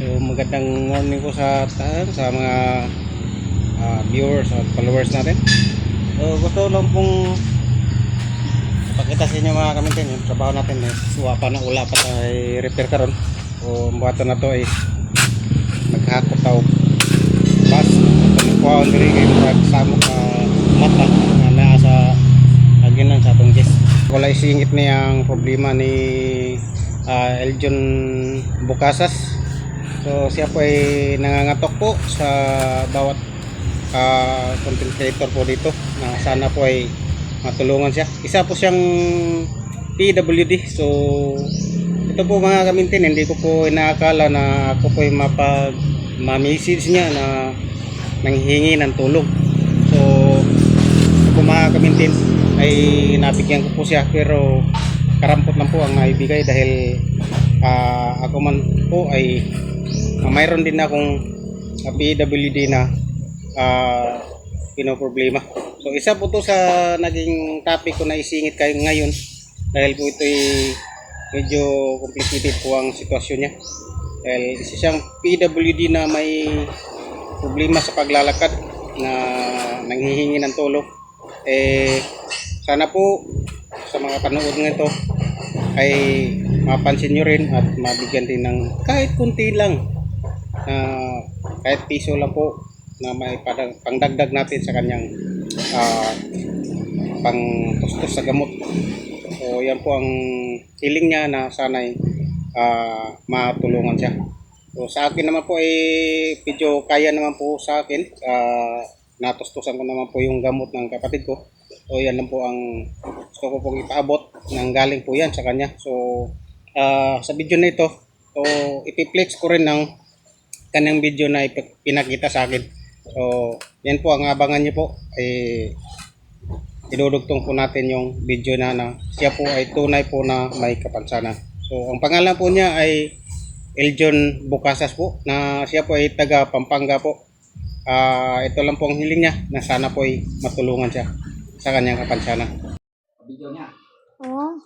So magandang morning po sa ta- sa mga ah, viewers at followers natin. So gusto lang pong pakita sa inyo mga kamintin yung trabaho natin eh. Suwa pa na ula pa tayo repair karon. O buhato na to ay naghakot bas ito po ang diri kay murag samok ka mata nga naa sa aginan sa atong gis. Wala isingit niya ang problema ni ah, Eljon Bukasas So siya po ay nangangatok po sa bawat ah, content creator po dito na sana po ay matulungan siya. Isa po siyang PWD. So ito po mga kamintin, hindi ko po inaakala na ako po ay mapag ma-message niya na nanghihingi ng tulong. So ito mga kamintin ay nabigyan ko po siya pero karampot lang po ang naibigay dahil ah, ako man po ay Ah, mayroon din akong uh, PWD na uh, pinoproblema. So isa po to sa naging topic ko na isingit kayo ngayon dahil po ito ay medyo complicated po ang sitwasyon niya. Dahil isa siyang PWD na may problema sa paglalakad na nanghihingi ng tulong. Eh, sana po sa mga panood nito ay mapansin nyo rin at mabigyan din ng kahit kunti lang na kahit piso lang po na may padang, pangdagdag natin sa kanyang ah, pang tustos sa gamot. So yan po ang hiling niya na sana'y ah, matulungan siya. So sa akin naman po eh medyo kaya naman po sa akin. Ah, natustusan ko naman po yung gamot ng kapatid ko. So yan lang po ang gusto ko pong ipaabot nang galing po yan sa kanya. So ah, sa video na ito, so ipiplex ko rin ng kanyang video na pinakita sa akin. So, yan po ang abangan niyo po. Eh, idudugtong po natin yung video na na siya po ay tunay po na may kapansanan. So, ang pangalan po niya ay Eljon Bukasas po na siya po ay taga Pampanga po. Ah, ito lang po ang hiling niya na sana po ay matulungan siya sa kanyang kapansanan. video niya. Oh,